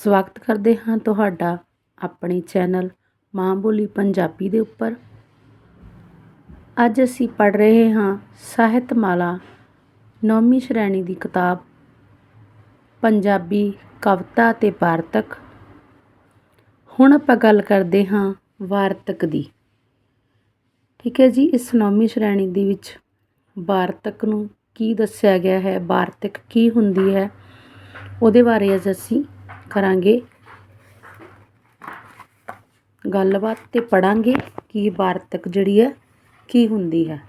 ਸਵਾਗਤ ਕਰਦੇ ਹਾਂ ਤੁਹਾਡਾ ਆਪਣੇ ਚੈਨਲ ਮਾਂ ਬੋਲੀ ਪੰਜਾਬੀ ਦੇ ਉੱਪਰ। ਅੱਜ ਅਸੀਂ ਪੜ ਰਹੇ ਹਾਂ ਸਾਹਿਤਮਾਲਾ, ਨੌਵੀਂ ਸ਼੍ਰੇਣੀ ਦੀ ਕਿਤਾਬ, ਪੰਜਾਬੀ ਕਵਿਤਾ ਤੇ ਵਾਰਤਕ। ਹੁਣ ਆਪਾਂ ਗੱਲ ਕਰਦੇ ਹਾਂ ਵਾਰਤਕ ਦੀ। ਠੀਕ ਹੈ ਜੀ, ਇਸ ਨੌਵੀਂ ਸ਼੍ਰੇਣੀ ਦੇ ਵਿੱਚ ਵਾਰਤਕ ਨੂੰ ਕੀ ਦੱਸਿਆ ਗਿਆ ਹੈ, ਵਾਰਤਕ ਕੀ ਹੁੰਦੀ ਹੈ, ਉਹਦੇ ਬਾਰੇ ਅੱਜ ਅਸੀਂ ਕਰਾਂਗੇ। ਗੱਲਬਾਤ ਤੇ ਪੜਾਂਗੇ ਕਿ ਵਾਰਤਕ ਜਿਹੜੀ ਹੈ, ਕੀ ਹੁੰਦੀ ਹੈ।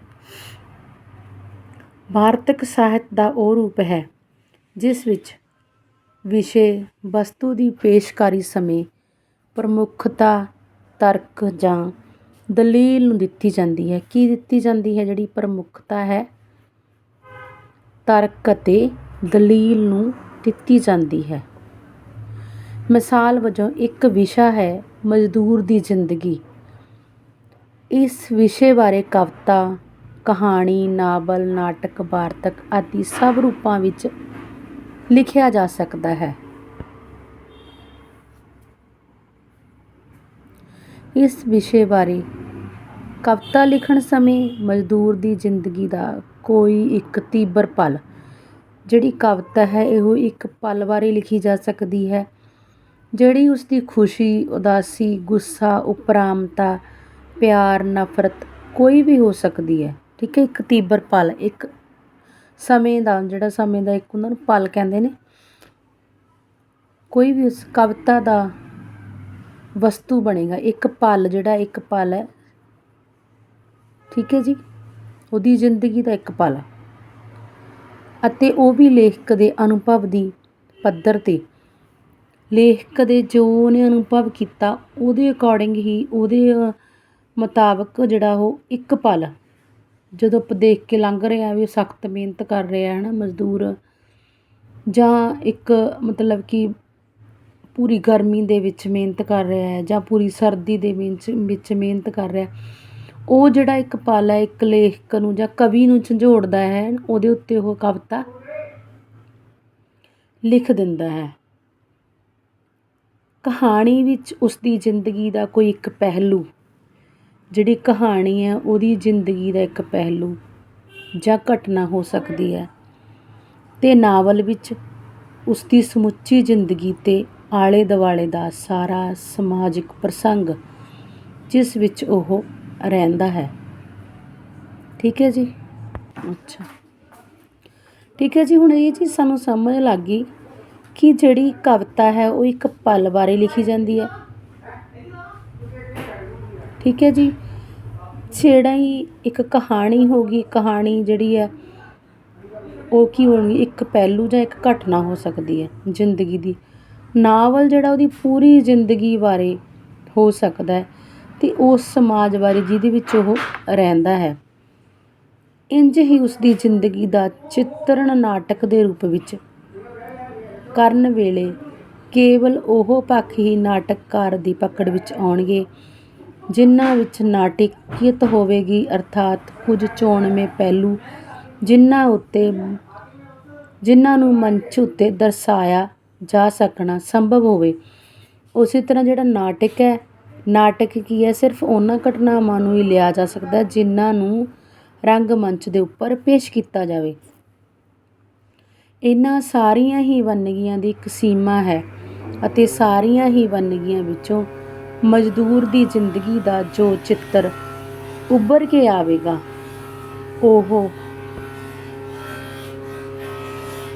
ਵਾਰਤਕ ਸਾਹਿਤ ਦਾ ਉਹ ਰੂਪ ਹੈ, ਜਿਸ ਵਿੱਚ ਵਿਸ਼ੇ, ਵਸਤੂ ਦੀ ਪੇਸ਼ਕਾਰੀ ਸਮੇਂ ਪ੍ਰਮੁੱਖਤਾ, ਤਰਕ ਜਾਂ ਦਲੀਲ ਨੂੰ ਦਿੱਤੀ ਜਾਂਦੀ ਹੈ। ਕੀ ਦਿੱਤੀ ਜਾਂਦੀ ਹੈ? ਜਿਹੜੀ ਪ੍ਰਮੁੱਖਤਾ ਹੈ, ਤਰਕ ਅਤੇ ਦਲੀਲ ਨੂੰ ਦਿੱਤੀ ਜਾਂਦੀ ਹੈ। ਮਿਸਾਲ ਵਜੋਂ ਇੱਕ ਵਿਸ਼ਾ ਹੈ ਮਜ਼ਦੂਰ ਦੀ ਜ਼ਿੰਦਗੀ। ਇਸ ਵਿਸ਼ੇ ਬਾਰੇ ਕਵਿਤਾ, ਕਹਾਣੀ, ਨਾਵਲ, ਨਾਟਕ, ਵਾਰਤਕ ਆਦਿ ਸਭ ਰੂਪਾਂ ਵਿੱਚ ਲਿਖਿਆ ਜਾ ਸਕਦਾ ਹੈ। ਇਸ ਵਿਸ਼ੇ ਬਾਰੇ ਕਵਿਤਾ ਲਿਖਣ ਸਮੇਂ ਮਜ਼ਦੂਰ ਦੀ ਜ਼ਿੰਦਗੀ ਦਾ ਕੋਈ ਇੱਕ ਤੀਬਰ ਪਲ, ਜਿਹੜੀ ਕਵਿਤਾ ਹੈ, ਇਹੋ ਇੱਕ ਪਲ ਬਾਰੇ ਲਿਖੀ ਜਾ ਸਕਦੀ ਹੈ। ਜਿਹੜੀ ਉਸ ਦੀ ਖੁਸ਼ੀ, ਉਦਾਸੀ, ਗੁੱਸਾ, ਉਪਰਾਮਤਾ, ਪਿਆਰ, ਨਫ਼ਰਤ ਕੋਈ ਵੀ ਹੋ ਸਕਦੀ ਹੈ, ਠੀਕ ਹੈ, ਇੱਕ ਤੀਬਰ ਪਲ, ਇੱਕ ਸਮੇਂ ਦਾ, ਜਿਹੜਾ ਸਮੇਂ ਦਾ ਇੱਕ ਉਹਨਾਂ ਨੂੰ ਪਲ ਕਹਿੰਦੇ ਨੇ, ਕੋਈ ਵੀ ਉਸ ਕਵਿਤਾ ਦਾ ਵਸਤੂ ਬਣੇਗਾ, ਇੱਕ ਪਲ, ਜਿਹੜਾ ਇੱਕ ਪਲ ਹੈ, ਠੀਕ ਹੈ ਜੀ, ਉਹਦੀ ਜ਼ਿੰਦਗੀ ਦਾ ਇੱਕ ਪਲ ਅਤੇ ਉਹ ਵੀ ਲੇਖਕ ਦੇ ਅਨੁਭਵ ਦੀ ਪੱਧਰ ਤੇ ਲੇਖਕ ਦੇ ਜੋ ਉਹਨੇ ਅਨੁਭਵ ਕੀਤਾ, ਉਹਦੇ ਅਕੋਰਡਿੰਗ ਹੀ ਉਹਦੇ ਮੁਤਾਬਕ ਜਿਹੜਾ ਉਹ ਇੱਕ ਪਲ ਜਦੋਂ ਆਪਾਂ ਦੇਖ ਕੇ ਲੰਘ ਰਿਹਾ ਵੀ ਸਖਤ ਮਿਹਨਤ ਕਰ ਰਿਹਾ ਹੈ ਨਾ ਮਜ਼ਦੂਰ, ਜਾਂ ਇੱਕ ਮਤਲਬ ਕਿ ਪੂਰੀ ਗਰਮੀ ਦੇ ਵਿੱਚ ਮਿਹਨਤ ਕਰ ਰਿਹਾ ਹੈ, ਜਾਂ ਪੂਰੀ ਸਰਦੀ ਦੇ ਵਿੱਚ ਵਿੱਚ ਮਿਹਨਤ ਕਰ ਰਿਹਾ ਉਹ ਜਿਹੜਾ ਇੱਕ ਪਲ ਹੈ, ਇੱਕ ਲੇਖਕ ਨੂੰ ਜਾਂ ਕਵੀ ਨੂੰ ਝੰਜੋੜਦਾ ਹੈ, ਉਹਦੇ ਉੱਤੇ ਉਹ ਕਵਿਤਾ ਲਿਖ ਦਿੰਦਾ ਹੈ। ਕਹਾਣੀ ਵਿੱਚ ਉਸਦੀ ਜ਼ਿੰਦਗੀ ਦਾ ਕੋਈ ਇੱਕ ਪਹਿਲੂ, ਜਿਹੜੀ ਕਹਾਣੀ ਹੈ ਉਹਦੀ ਜ਼ਿੰਦਗੀ ਦਾ ਇੱਕ ਪਹਿਲੂ ਜਾਂ ਘਟਨਾ ਹੋ ਸਕਦੀ ਹੈ। ਅਤੇ ਨਾਵਲ ਵਿੱਚ ਉਸਦੀ ਸਮੁੱਚੀ ਜ਼ਿੰਦਗੀ ਅਤੇ ਆਲੇ ਦੁਆਲੇ ਦਾ ਸਾਰਾ ਸਮਾਜਿਕ ਪ੍ਰਸੰਗ, ਜਿਸ ਵਿੱਚ ਉਹ ਰਹਿੰਦਾ ਹੈ। ਠੀਕ ਹੈ ਜੀ? ਅੱਛਾ। ਠੀਕ ਹੈ ਜੀ, ਹੁਣ ਇਹ ਚੀਜ਼ ਸਾਨੂੰ ਸਮਝ ਲੱਗ ਗਈ ਕਿ ਜਿਹੜੀ ਕਵਿਤਾ ਹੈ ਉਹ ਇੱਕ ਪਲ ਬਾਰੇ ਲਿਖੀ ਜਾਂਦੀ ਹੈ। ਠੀਕ ਹੈ ਜੀ? ਜਿਹੜਾ ਹੀ ਇੱਕ ਕਹਾਣੀ ਹੋ ਗਈ। ਕਹਾਣੀ ਜਿਹੜੀ ਹੈ ਉਹ ਕੀ ਹੋਣੀ? ਇੱਕ ਪਹਿਲੂ ਜਾਂ ਇੱਕ ਘਟਨਾ ਹੋ ਸਕਦੀ ਹੈ ਜ਼ਿੰਦਗੀ ਦੀ। ਨਾਵਲ ਜਿਹੜਾ ਉਹਦੀ ਪੂਰੀ ਜ਼ਿੰਦਗੀ ਬਾਰੇ ਹੋ ਸਕਦਾ ਹੈ ਅਤੇ ਉਸ ਸਮਾਜ ਬਾਰੇ ਜਿਹਦੇ ਵਿੱਚ ਉਹ ਰਹਿੰਦਾ ਹੈ। ਇੰਝ ਹੀ ਉਸ ਦੀ ਜ਼ਿੰਦਗੀ ਦਾ ਚਿੱਤਰਣ ਨਾਟਕ ਦੇ ਰੂਪ ਵਿੱਚ ਕਰਨ ਵੇਲੇ ਕੇਵਲ ਉਹ ਪੱਖ ਹੀ ਨਾਟਕਕਾਰ ਦੀ ਪਕੜ ਵਿੱਚ ਆਉਣਗੇ, ਜਿਨ੍ਹਾਂ ਵਿੱਚ ਨਾਟਕੀਅਤ ਹੋਵੇਗੀ ਅਰਥਾਤ ਕੁਝ ਚੋਣਵੇਂ ਪਹਿਲੂ ਜਿਨ੍ਹਾਂ ਉੱਤੇ, ਜਿਨ੍ਹਾਂ ਨੂੰ ਮੰਚ ਉੱਤੇ ਦਰਸਾਇਆ ਜਾ ਸਕਣਾ ਸੰਭਵ ਹੋਵੇ। ਉਸੇ ਤਰ੍ਹਾਂ ਜਿਹੜਾ ਨਾਟਕ ਹੈ, ਨਾਟਕ ਕੀ ਹੈ, ਸਿਰਫ ਉਹਨਾਂ ਘਟਨਾਵਾਂ ਨੂੰ ਹੀ ਲਿਆ ਜਾ ਸਕਦਾ ਜਿਨ੍ਹਾਂ ਨੂੰ ਰੰਗ ਮੰਚ ਦੇ ਉੱਪਰ ਪੇਸ਼ ਕੀਤਾ ਜਾਵੇ। ਇਹਨਾਂ ਸਾਰੀਆਂ ਹੀ ਵੰਨਗੀਆਂ ਦੀ ਇੱਕ ਸੀਮਾ ਹੈ ਅਤੇ ਸਾਰੀਆਂ ਹੀ ਵੰਨਗੀਆਂ ਵਿੱਚੋਂ ਮਜ਼ਦੂਰ ਦੀ ਜ਼ਿੰਦਗੀ ਦਾ ਜੋ ਚਿੱਤਰ ਉੱਭਰ ਕੇ ਆਵੇਗਾ, ਉਹ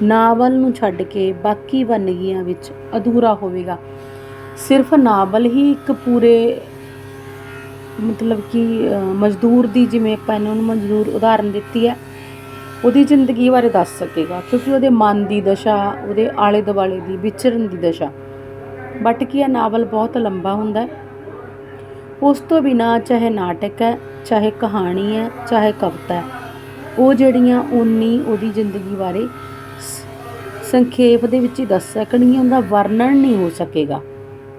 ਨਾਵਲ ਨੂੰ ਛੱਡ ਕੇ ਬਾਕੀ ਵੰਨਗੀਆਂ ਵਿੱਚ ਅਧੂਰਾ ਹੋਵੇਗਾ। ਸਿਰਫ ਨਾਵਲ ਹੀ ਇੱਕ ਪੂਰੇ ਮਤਲਬ ਕਿ ਮਜ਼ਦੂਰ ਦੀ ਜਿਵੇਂ ਆਪਾਂ ਇਹਨਾਂ ਨੂੰ ਮਜ਼ਦੂਰ ਉਦਾਹਰਨ ਦਿੱਤੀ ਹੈ ਉਹਦੀ ਜ਼ਿੰਦਗੀ ਬਾਰੇ ਦੱਸ ਸਕੇਗਾ, ਕਿਉਂਕਿ ਉਹਦੇ ਮਨ ਦੀ ਦਸ਼ਾ, ਉਹਦੇ ਆਲੇ ਦੁਆਲੇ ਦੀ ਵਿਚਰਨ ਦੀ ਦਸ਼ਾ। ਬਟ ਕੀ ਇਹ ਨਾਵਲ ਬਹੁਤ ਲੰਬਾ ਹੁੰਦਾ ਉਸ ਤੋਂ ਬਿਨਾ ਚਾਹੇ ਨਾਟਕ ਹੈ, ਚਾਹੇ ਕਹਾਣੀ ਹੈ, ਚਾਹੇ ਕਵਿਤਾ ਹੈ, ਉਹ ਜਿਹੜੀਆਂ ਉਨੀ ਉਹਦੀ ਜ਼ਿੰਦਗੀ ਬਾਰੇ ਸੰਖੇਪ ਦੇ ਵਿੱਚ ਹੀ ਦੱਸ ਸਕਣਗੀਆਂ, ਉਹਦਾ ਵਰਣਨ ਨਹੀਂ ਹੋ ਸਕੇਗਾ।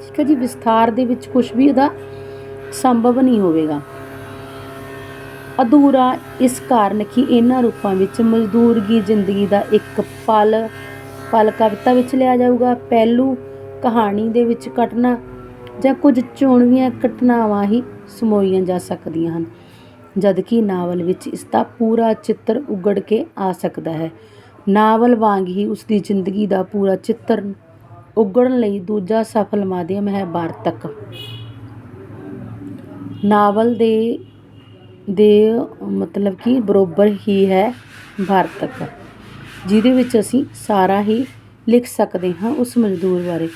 ਠੀਕ ਹੈ ਜੀ, ਵਿਸਥਾਰ ਦੇ ਵਿੱਚ ਕੁਝ ਵੀ ਉਹਦਾ ਸੰਭਵ ਨਹੀਂ ਹੋਵੇਗਾ। ਅਧੂਰਾ ਇਸ ਕਾਰਨ ਕਿ ਇਹਨਾਂ ਰੂਪਾਂ ਵਿੱਚ ਮਜ਼ਦੂਰਗੀ ਜ਼ਿੰਦਗੀ ਦਾ ਇੱਕ ਪਲ ਪਲ ਕਵਿਤਾ ਵਿੱਚ ਲਿਆ ਜਾਊਗਾ। ਪਹਿਲੂ ਕਹਾਣੀ ਦੇ ਵਿੱਚ ਘਟਨਾ ਜਾਂ ਕੁਝ ਚੋਣਵੀਆਂ ਘਟਨਾਵਾਂ ਹੀ ਸਮੋਈਆਂ ਜਾ ਸਕਦੀਆਂ ਹਨ ਜਦਕਿ ਨਾਵਲ ਵਿੱਚ ਇਸ ਦਾ ਪੂਰਾ ਚਿੱਤਰ ਉਗੜ ਕੇ ਆ ਸਕਦਾ ਹੈ। ਨਾਵਲ ਵਾਂਗ ਹੀ ਉਸ ਦੀ ਜ਼ਿੰਦਗੀ ਦਾ ਪੂਰਾ ਚਿੱਤਰ ਉਗੜਨ ਲਈ ਦੂਜਾ ਸਫਲ ਮਾਧਿਅਮ ਹੈ ਵਾਰਤਕ ਨਾਵਲ ਦੇ ਦੇ, ਮਤਲਬ ਕਿ ਬਰੋਬਰ ਹੀ ਹੈ ਵਾਰਤਕ ਜਿਹਦੇ ਵਿੱਚ ਅਸੀਂ ਸਾਰਾ ਹੀ ਲਿਖ ਸਕਦੇ ਹਾਂ ਉਸ ਮਜ਼ਦੂਰ ਬਾਰੇ।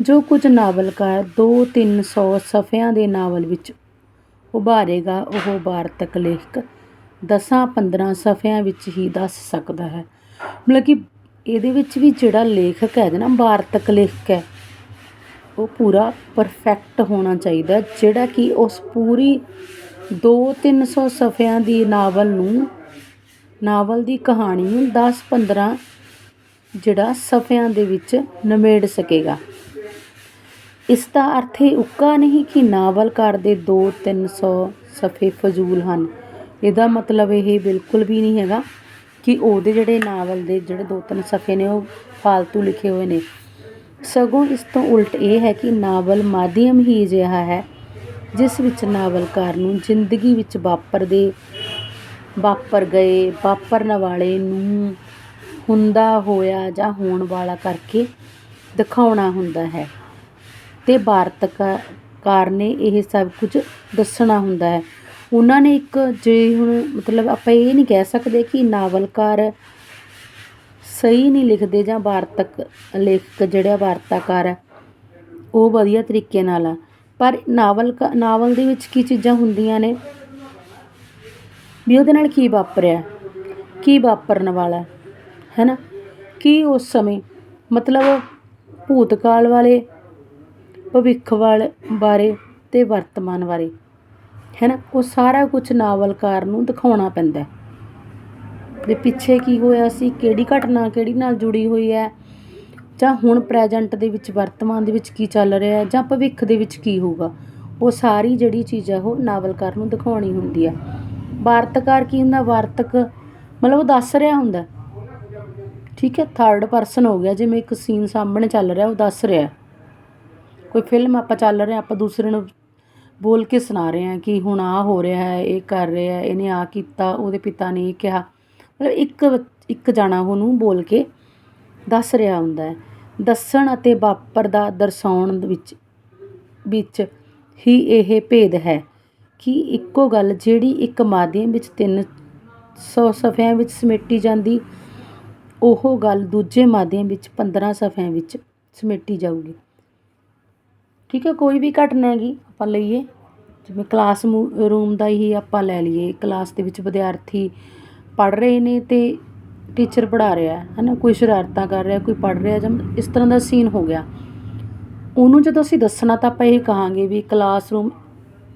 ਜੋ ਕੁਝ ਨਾਵਲਕਾਰ 2-300 ਸਫ਼ਿਆਂ ਦੇ ਨਾਵਲ ਵਿੱਚ ਉਭਾਰੇਗਾ, ਉਹ ਵਾਰਤਕ ਲੇਖਕ 10-15 ਸਫ਼ਿਆਂ ਵਿੱਚ ਹੀ ਦੱਸ ਸਕਦਾ ਹੈ। ਮਤਲਬ ਕਿ ਇਹਦੇ ਵਿੱਚ ਵੀ ਜਿਹੜਾ ਲੇਖਕ ਹੈ ਨਾ ਵਾਰਤਕ ਲੇਖਕ ਹੈ। ਉਹ ਪੂਰਾ ਪਰਫੈਕਟ ਹੋਣਾ ਚਾਹੀਦਾ, ਜਿਹੜਾ ਕਿ ਉਸ ਪੂਰੀ 2-300 ਸਫ਼ਿਆਂ ਦੀ ਨਾਵਲ ਨੂੰ, ਨਾਵਲ ਦੀ ਕਹਾਣੀ ਨੂੰ 10-15 ਜਿਹੜਾ ਸਫ਼ਿਆਂ ਦੇ ਵਿੱਚ ਨਿਬੇੜ ਸਕੇਗਾ। ਇਸ ਦਾ ਅਰਥ ਇਹ ਉੱਕਾ ਨਹੀਂ ਕਿ ਨਾਵਲਕਾਰ ਦੇ 2-300 ਸਫ਼ੇ ਫਜ਼ੂਲ ਹਨ। ਇਹਦਾ ਮਤਲਬ ਇਹ ਬਿਲਕੁਲ ਵੀ ਨਹੀਂ ਹੈਗਾ ਕਿ ਉਹਦੇ ਜਿਹੜੇ ਨਾਵਲ ਦੇ ਜਿਹੜੇ ਦੋ ਤਿੰਨ ਸਫ਼ੇ ਨੇ ਉਹ ਫਾਲਤੂ ਲਿਖੇ ਹੋਏ ਨੇ। ਸਗੋਂ ਇਸ ਤੋਂ ਉਲਟ ਇਹ ਹੈ ਕਿ ਨਾਵਲ ਮਾਧਿਅਮ ਹੀ ਅਜਿਹਾ ਹੈ ਜਿਸ ਵਿੱਚ ਨਾਵਲਕਾਰ ਨੂੰ ਜ਼ਿੰਦਗੀ ਵਿੱਚ ਵਾਪਰਦੇ, ਵਾਪਰ ਗਏ, ਵਾਪਰਨ ਵਾਲੇ ਨੂੰ ਹੁੰਦਾ ਹੋਇਆ ਜਾਂ ਹੋਣ ਵਾਲਾ ਕਰਕੇ ਦਿਖਾਉਣਾ ਹੁੰਦਾ ਹੈ। ਤੇ ਵਾਰਤਕਾਰ ਨੇ ਇਹ ਸਭ ਕੁਝ ਦੱਸਣਾ ਹੁੰਦਾ ਹੈ। ਉਹਨਾਂ ਨੇ ਇੱਕ ਜੇ ਹੁਣ ਮਤਲਬ ਆਪਾਂ ਇਹ ਨਹੀਂ ਕਹਿ ਸਕਦੇ ਕਿ ਨਾਵਲਕਾਰ ਸਹੀ ਨਹੀਂ ਲਿਖਦੇ ਜਾਂ ਵਾਰਤਕ ਲੇਖਕ ਜਿਹੜਾ ਵਾਰਤਾਕਾਰ ਹੈ, ਉਹ ਵਧੀਆ ਤਰੀਕੇ ਨਾਲ ਆ। ਪਰ ਨਾਵਲ ਨਾਵਲ ਦੇ ਵਿੱਚ ਕੀ ਚੀਜ਼ਾਂ ਹੁੰਦੀਆਂ ਨੇ? ਵੀ ਉਹਦੇ ਨਾਲ ਕੀ ਵਾਪਰਿਆ? ਕੀ ਵਾਪਰਨ ਵਾਲਾ? ਹੈ ਨਾ ਕੀ ਉਸ ਸਮੇਂ? ਮਤਲਬ ਭੂਤਕਾਲ ਵਾਲੇ, ਭਵਿੱਖ ਵਾਲੇ, ਬਾਰੇ ਤੇ ਵਰਤਮਾਨ ਬਾਰੇ। ਹੈ ਨਾ ਉਹ ਸਾਰਾ ਕੁਝ ਨਾਵਲਕਾਰ ਨੂੰ ਦਿਖਾਉਣਾ ਪੈਂਦਾ। ਦੇ ਪਿੱਛੇ ਕੀ ਹੋਇਆ ਸੀ? ਕਿਹੜੀ ਘਟਨਾ ਕਿਹੜੀ ਨਾਲ ਜੁੜੀ ਹੋਈ ਹੈ? ਜਾਂ ਹੁਣ ਪ੍ਰੈਜੈਂਟ ਦੇ ਵਿੱਚ, ਵਰਤਮਾਨ ਦੇ ਵਿੱਚ ਕੀ ਚੱਲ ਰਿਹਾ ਜਾਂ ਭਵਿੱਖ ਦੇ ਵਿੱਚ ਕੀ ਹੋਊਗਾ, ਉਹ ਸਾਰੀ ਜਿਹੜੀ ਚੀਜ਼ ਹੈ, ਉਹ ਨਾਵਲਕਾਰ ਨੂੰ ਦਿਖਾਉਣੀ ਹੁੰਦੀ ਹੈ। ਵਾਰਤਕਾਰ ਕੀ ਹੁੰਦਾ? ਵਾਰਤਕ ਮਤਲਬ ਉਹ ਦੱਸ ਰਿਹਾ ਹੁੰਦਾ। ਠੀਕ ਹੈ ਥਰਡ ਪਰਸਨ ਹੋ ਗਿਆ, ਜਿਵੇਂ ਇੱਕ ਸੀਨ ਸਾਹਮਣੇ ਚੱਲ ਰਿਹਾ, ਉਹ ਦੱਸ ਰਿਹਾ ਕੋਈ ਫਿਲਮ ਆਪਾਂ ਚੱਲ ਰਿਹਾ ਆਪਾਂ ਦੂਸਰੇ ਨੂੰ ਬੋਲ ਕੇ ਸੁਣਾ ਰਹੇ ਹਾਂ ਕਿ ਹੁਣ ਆ ਹੋ ਰਿਹਾ ਹੈ, ਇਹ ਕਰ ਰਿਹਾ ਇਹਨੇ ਆ ਕੀਤਾ, ਉਹਦੇ ਪਿਤਾ ਨੇ ਇਹ ਕਿਹਾ। ਮਤਲਬ ਇੱਕ ਇੱਕ ਜਾਣਾ ਉਹਨੂੰ ਬੋਲ ਕੇ ਦੱਸ ਰਿਹਾ ਹੁੰਦਾ ਹੈ। ਦੱਸਣ ਅਤੇ ਵਾਪਰਦਾ ਦਰਸਾਉਣ ਵਿੱਚ ਵਿੱਚ ਹੀ ਇਹ ਭੇਦ ਹੈ ਕਿ ਇੱਕੋ ਗੱਲ ਜਿਹੜੀ ਇੱਕ ਮਾਧਿਅਮ ਵਿੱਚ 300 ਸਫ਼ਿਆਂ ਵਿੱਚ ਸਮੇਟੀ ਜਾਂਦੀ, ਉਹ ਗੱਲ ਦੂਜੇ ਮਾਧਿਅਮ ਵਿੱਚ 15 ਸਫ਼ਿਆਂ ਵਿੱਚ ਸਮੇਟੀ ਜਾਊਗੀ। ਠੀਕ ਹੈ, ਕੋਈ ਵੀ ਘਟਨਾ ਹੈਗੀ, ਆਪਾਂ ਲਈਏ। ਜਿਵੇਂ ਕਲਾਸ ਰੂਮ ਦਾ ਹੀ ਆਪਾਂ ਲੈ ਲਈਏ। ਕਲਾਸ ਦੇ ਵਿੱਚ ਵਿਦਿਆਰਥੀ ਪੜ੍ਹ ਰਹੇ ਨੇ ਅਤੇ ਟੀਚਰ ਪੜ੍ਹਾ ਰਿਹਾ ਹੈ ਨਾ, ਕੋਈ ਸ਼ਰਾਰਤਾਂ ਕਰ ਰਿਹਾ, ਕੋਈ ਪੜ੍ਹ ਰਿਹਾ ਜਾਂ ਇਸ ਤਰ੍ਹਾਂ ਦਾ ਸੀਨ ਹੋ ਗਿਆ। ਉਹਨੂੰ ਜਦੋਂ ਅਸੀਂ ਦੱਸਣਾ ਤਾਂ ਆਪਾਂ ਇਹ ਕਹਾਂਗੇ ਵੀ ਕਲਾਸਰੂਮ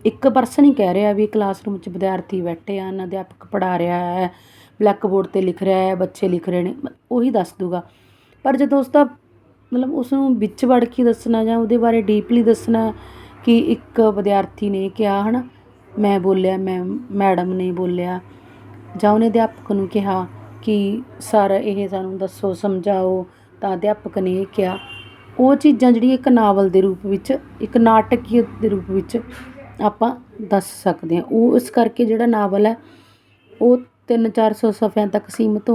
ਇੱਕ ਪਰਸਨ ਹੀ ਕਹਿ ਰਿਹਾ ਵੀ ਕਲਾਸਰੂਮ 'ਚ ਵਿਦਿਆਰਥੀ ਬੈਠੇ ਹਨ ਅਧਿਆਪਕ ਪੜ੍ਹਾ ਰਿਹਾ ਹੈ ਬਲੈਕ ਬੋਰਡ 'ਤੇ ਲਿਖ ਰਿਹਾ ਹੈ, ਬੱਚੇ ਲਿਖ ਰਹੇ ਨੇ, ਉਹੀ ਦੱਸ ਦੂਗਾ। ਪਰ ਜਦੋਂ ਉਸ ਦਾ ਮਤਲਬ ਉਸ ਨੂੰ ਵਿੱਚ ਵੜ ਕੇ ਦੱਸਣਾ ਜਾਂ ਉਹਦੇ ਬਾਰੇ ਡੀਪਲੀ ਦੱਸਣਾ ਕਿ ਇੱਕ ਵਿਦਿਆਰਥੀ ਨੇ ਕਿਹਾ ਹੈ ਨਾ ਮੈਂ ਬੋਲਿਆ, ਮੈਂ ਮੈਡਮ ਨੇ ਬੋਲਿਆ ਜਾਂ ਉਹਨੇ ਅਧਿਆਪਕ ਨੂੰ ਕਿਹਾ ਕਿ ਸਰ ਇਹ ਸਾਨੂੰ ਦੱਸੋ, ਸਮਝਾਓ, ਤਾਂ ਅਧਿਆਪਕ ਨੇ ਇਹ ਕਿਹਾ। ਉਹ ਚੀਜ਼ਾਂ ਜਿਹੜੀਆਂ ਇੱਕ ਨਾਵਲ ਦੇ ਰੂਪ ਵਿੱਚ, ਇੱਕ ਨਾਟਕੀਅਤ ਦੇ ਰੂਪ ਵਿੱਚ ਆਪਾਂ ਦੱਸ ਸਕਦੇ ਹਾਂ। ਉਹ ਇਸ ਕਰਕੇ ਜਿਹੜਾ ਨਾਵਲ ਹੈ, ਉਹ 3-400 ਸਫ਼ਿਆਂ ਤੱਕ ਸੀਮਤ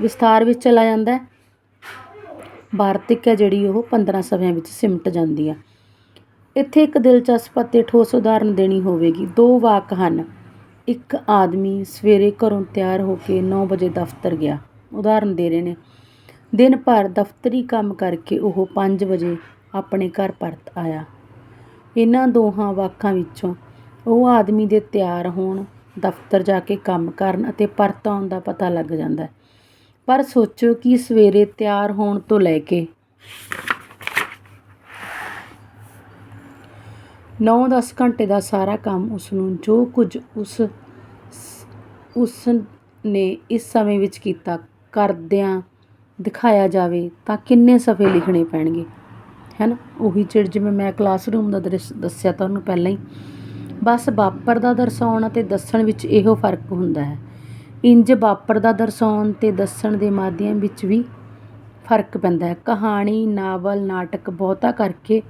ਵਿਸਥਾਰ ਵਿੱਚ ਚਲਾ ਜਾਂਦਾ ਹੈ। ਵਾਰਤਕ ਹੈ ਜਿਹੜੀ ਉਹ 15 ਸਫ਼ਿਆਂ ਵਿੱਚ ਸਿਮਟ ਜਾਂਦੀ ਆ ਇੱਥੇ ਇੱਕ ਦਿਲਚਸਪ ਅਤੇ ਠੋਸ ਉਦਾਹਰਨ ਦੇਣੀ ਹੋਵੇਗੀ। ਦੋ ਵਾਕ ਹਨ। ਇੱਕ ਆਦਮੀ ਸਵੇਰੇ ਘਰੋਂ ਤਿਆਰ ਹੋ ਕੇ ਨੌ ਵਜੇ ਦਫ਼ਤਰ ਗਿਆ। ਉਦਾਹਰਨ ਦੇ ਰਹੇ ਨੇ। ਦਿਨ ਭਰ ਦਫ਼ਤਰੀ ਕੰਮ ਕਰਕੇ ਉਹ ਪੰਜ ਵਜੇ ਆਪਣੇ ਘਰ ਪਰਤ ਆਇਆ। ਇਹਨਾਂ ਦੋਹਾਂ ਵਾਕਾਂ ਵਿੱਚੋਂ ਉਹ ਆਦਮੀ ਦੇ ਤਿਆਰ ਹੋਣ, ਦਫ਼ਤਰ ਜਾ ਕੇ ਕੰਮ ਕਰਨ ਅਤੇ ਪਰਤ ਆਉਣ ਦਾ ਪਤਾ ਲੱਗ ਜਾਂਦਾ ਪਰ ਸੋਚੋ ਕਿ ਸਵੇਰੇ ਤਿਆਰ ਹੋਣ ਤੋਂ ਲੈ ਕੇ ਨੌ ਦਸ ਘੰਟੇ ਦਾ ਸਾਰਾ ਕੰਮ ਉਸਨੂੰ ਜੋ ਕੁਝ ਉਸ ਉਸ ਨੇ ਇਸ ਸਮੇਂ ਵਿੱਚ ਕੀਤਾ ਕਰਦਿਆਂ ਦਿਖਾਇਆ ਜਾਵੇ ਤਾਂ ਕਿੰਨੇ ਸਫ਼ੇ ਲਿਖਣੇ ਪੈਣਗੇ। ਹੈ ਨਾ? ਉਹੀ ਚਿੜ ਜਿਵੇਂ ਮੈਂ ਕਲਾਸਰੂਮ ਦਾ ਦ੍ਰਿਸ਼ ਦੱਸਿਆ ਤੁਹਾਨੂੰ ਪਹਿਲਾਂ ਹੀ। ਬਸ ਵਾਪਰਦਾ ਦਰਸਾਉਣ ਅਤੇ ਦੱਸਣ ਵਿੱਚ ਇਹੋ ਫ਼ਰਕ ਹੁੰਦਾ ਹੈ। ਇੰਜ ਵਾਪਰ ਦਾ ਦਰਸਾਉਣ ਤੇ ਦੱਸਣ ਦੇ ਮਾਧਿਅਮ ਵਿੱਚ ਵੀ ਫ਼ਰਕ ਪੈਂਦਾ ਹੈ। ਕਹਾਣੀ, ਨਾਵਲ, ਨਾਟਕ ਬਹੁਤਾ ਕਰਕੇ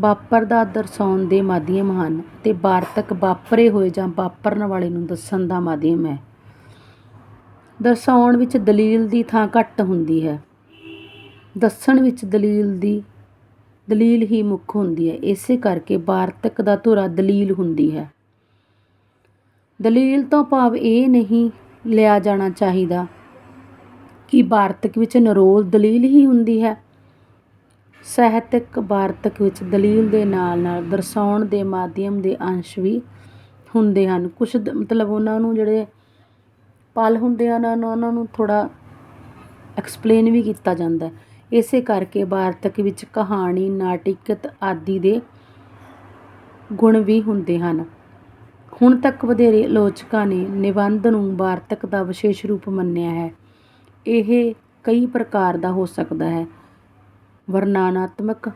ਵਾਪਰਦਾ ਦਰਸਾਉਣ ਦੇ ਮਾਧਿਅਮ ਹਨ ਅਤੇ ਵਾਰਤਕ ਵਾਪਰੇ ਹੋਏ ਜਾਂ ਵਾਪਰਨ ਵਾਲੇ ਨੂੰ ਦੱਸਣ ਦਾ ਮਾਧਿਅਮ ਹੈ। ਦਰਸਾਉਣ ਵਿੱਚ ਦਲੀਲ ਦੀ ਥਾਂ ਘੱਟ ਹੁੰਦੀ ਹੈ। ਦੱਸਣ ਵਿੱਚ ਦਲੀਲ ਦੀ ਦਲੀਲ ਹੀ ਮੁੱਖ ਹੁੰਦੀ ਹੈ। ਇਸੇ ਕਰਕੇ ਵਾਰਤਕ ਦਾ ਧੁਰਾ ਦਲੀਲ ਹੁੰਦੀ ਹੈ। ਦਲੀਲ ਤੋਂ ਭਾਵ ਇਹ ਨਹੀਂ ਲਿਆ ਜਾਣਾ ਚਾਹੀਦਾ ਕਿ ਵਾਰਤਕ ਵਿੱਚ ਨਿਰੋਲ ਦਲੀਲ ਹੀ ਹੁੰਦੀ ਹੈ। ਸਾਹਿਤਕ ਵਾਰਤਕ ਵਿੱਚ ਦਲੀਲ ਦੇ ਨਾਲ ਨਾਲ ਦਰਸਾਉਣ ਦੇ ਮਾਧਿਅਮ ਦੇ ਅੰਸ਼ ਵੀ ਹੁੰਦੇ ਹਨ। ਕੁਛ ਮਤਲਬ ਉਹਨਾਂ ਨੂੰ ਜਿਹੜੇ ਪਲ ਹੁੰਦੇ ਹਨ, ਉਹਨਾਂ ਨੂੰ ਥੋੜ੍ਹਾ ਐਕਸਪਲੇਨ ਵੀ ਕੀਤਾ ਜਾਂਦਾ ਹੈ। ਇਸੇ ਕਰਕੇ ਵਾਰਤਕ ਵਿੱਚ ਕਹਾਣੀ, ਨਾਟਿਕਤ ਆਦਿ ਦੇ ਗੁਣ ਵੀ ਹੁੰਦੇ ਹਨ। ਹੁਣ ਤੱਕ ਵਧੇਰੇ ਆਲੋਚਕਾਂ ਨੇ ਨਿਬੰਧ ਨੂੰ ਵਾਰਤਕ ਦਾ ਵਿਸ਼ੇਸ਼ ਰੂਪ ਮੰਨਿਆ ਹੈ। ਇਹ ਕਈ ਪ੍ਰਕਾਰ ਦਾ ਹੋ ਸਕਦਾ ਹੈ। ਵਰਣਨਾਤਮਕ,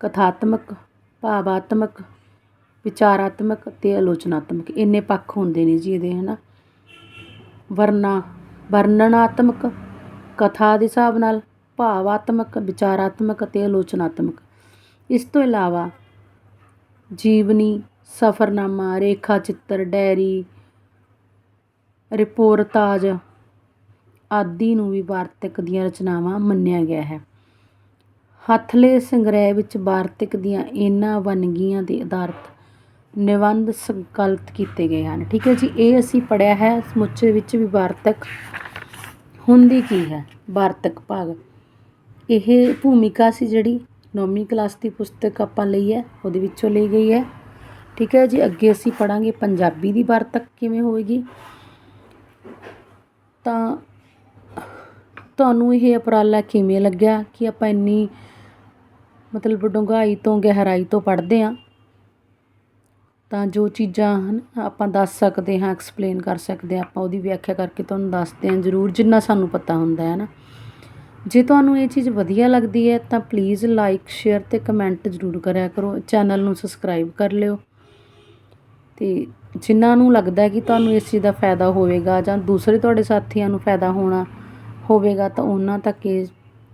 ਕਥਾਤਮਕ, ਭਾਵਾਤਮਕ, ਵਿਚਾਰਾਤਮਕ ਅਤੇ ਆਲੋਚਨਾਤਮਕ। ਇੰਨੇ ਪੱਖ ਹੁੰਦੇ ਨੇ ਜੀ ਇਹਦੇ ਹੈ ਨਾ ਵਰਨਾ, ਵਰਣਨਾਤਮਕ, ਕਥਾ ਦੇ ਹਿਸਾਬ ਨਾਲ, ਭਾਵਾਤਮਕ, ਵਿਚਾਰਾਤਮਕ ਅਤੇ ਆਲੋਚਨਾਤਮਕ। ਇਸ ਤੋਂ ਇਲਾਵਾ ਜੀਵਨੀ ਸਫ਼ਰਨਾਮਾ, ਰੇਖਾ ਚਿੱਤਰ, ਡਾਇਰੀ, ਰਿਪੋਰਤਾਜ ਆਦਿ ਨੂੰ ਵੀ ਵਾਰਤਕ ਦੀਆਂ ਰਚਨਾਵਾਂ ਮੰਨਿਆ ਗਿਆ ਹੈ। ਹੱਥਲੇ ਸੰਗ੍ਰਹਿ ਵਿੱਚ ਵਾਰਤਕ ਦੀਆਂ ਇਹਨਾਂ ਵੰਨਗੀਆਂ ਦੇ ਆਧਾਰਿਤ ਨਿਬੰਧ ਸੰਕਲਿਤ ਕੀਤੇ ਗਏ ਹਨ। ਠੀਕ ਹੈ ਜੀ, ਇਹ ਅਸੀਂ ਪੜ੍ਹਿਆ ਹੈ, ਸਮੁੱਚੇ ਵਿੱਚ ਵੀ ਵਾਰਤਕ ਹੁੰਦੀ ਕੀ ਹੈ? ਵਾਰਤਕ ਭਾਗ। ਇਹ ਭੂਮਿਕਾ ਸੀ ਜਿਹੜੀ ਨੌਵੀਂ ਕਲਾਸ ਦੀ ਪੁਸਤਕ ਆਪਾਂ ਲਈ ਹੈ, ਉਹਦੇ ਵਿੱਚੋਂ ਲਈ ਗਈ ਹੈ। ਠੀਕ ਹੈ ਜੀ, ਅੱਗੇ ਅਸੀਂ ਪੜਾਂਗੇ ਪੰਜਾਬੀ ਦੀ ਵਾਰਤਕ ਕਿਵੇਂ ਹੋਵੇਗੀ ਤਾਂ ਤੁਹਾਨੂੰ ਇਹ ਉਪਰਾਲਾ ਕਿਵੇਂ ਲੱਗਿਆ ਕਿ ਆਪਾਂ ਇੰਨੀ ਮਤਲਬ ਡੂੰਘਾਈ ਤੋਂ, ਗਹਿਰਾਈ ਤੋਂ ਪੜ੍ਹਦੇ ਹਾਂ? ਤਾਂ ਜੋ ਚੀਜ਼ਾਂ ਹਨ, ਆਪਾਂ ਦੱਸ ਸਕਦੇ ਹਾਂ ਐਕਸਪਲੇਨ ਕਰ ਸਕਦੇ ਹਾਂ, ਆਪਾਂ ਉਹਦੀ ਵਿਆਖਿਆ ਕਰਕੇ ਤੁਹਾਨੂੰ ਦੱਸਦੇ ਹਾਂ ਜ਼ਰੂਰ, ਜਿੰਨਾ ਸਾਨੂੰ ਪਤਾ ਹੁੰਦਾ ਹੈ ਨਾ। ਜੇ ਤੁਹਾਨੂੰ ਇਹ ਚੀਜ਼ ਵਧੀਆ ਲੱਗਦੀ ਹੈ, ਤਾਂ ਪਲੀਜ਼ ਲਾਈਕ ਸ਼ੇਅਰ ਤੇ ਕਮੈਂਟ ਜ਼ਰੂਰ ਕਰਿਆ ਕਰੋ। ਚੈਨਲ ਨੂੰ ਸਬਸਕ੍ਰਾਈਬ ਕਰ ਲਿਓ। ਤੇ ਜਿਨ੍ਹਾਂ ਨੂੰ ਲੱਗਦਾ ਕਿ ਤੁਹਾਨੂੰ ਇਸ ਚੀਜ਼ ਦਾ ਫਾਇਦਾ ਹੋਵੇਗਾ ਜਾਂ ਦੂਸਰੇ ਤੁਹਾਡੇ ਸਾਥੀਆਂ ਨੂੰ ਫਾਇਦਾ ਹੋਣਾ ਹੋਵੇਗਾ ਤਾਂ ਉਹਨਾਂ ਤੱਕ ਇਹ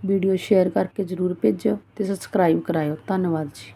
ਵੀਡੀਓ ਸ਼ੇਅਰ ਕਰਕੇ ਜ਼ਰੂਰ ਭੇਜਿਓ ਅਤੇ ਸਬਸਕ੍ਰਾਈਬ ਕਰਾਇਓ। ਧੰਨਵਾਦ ਜੀ।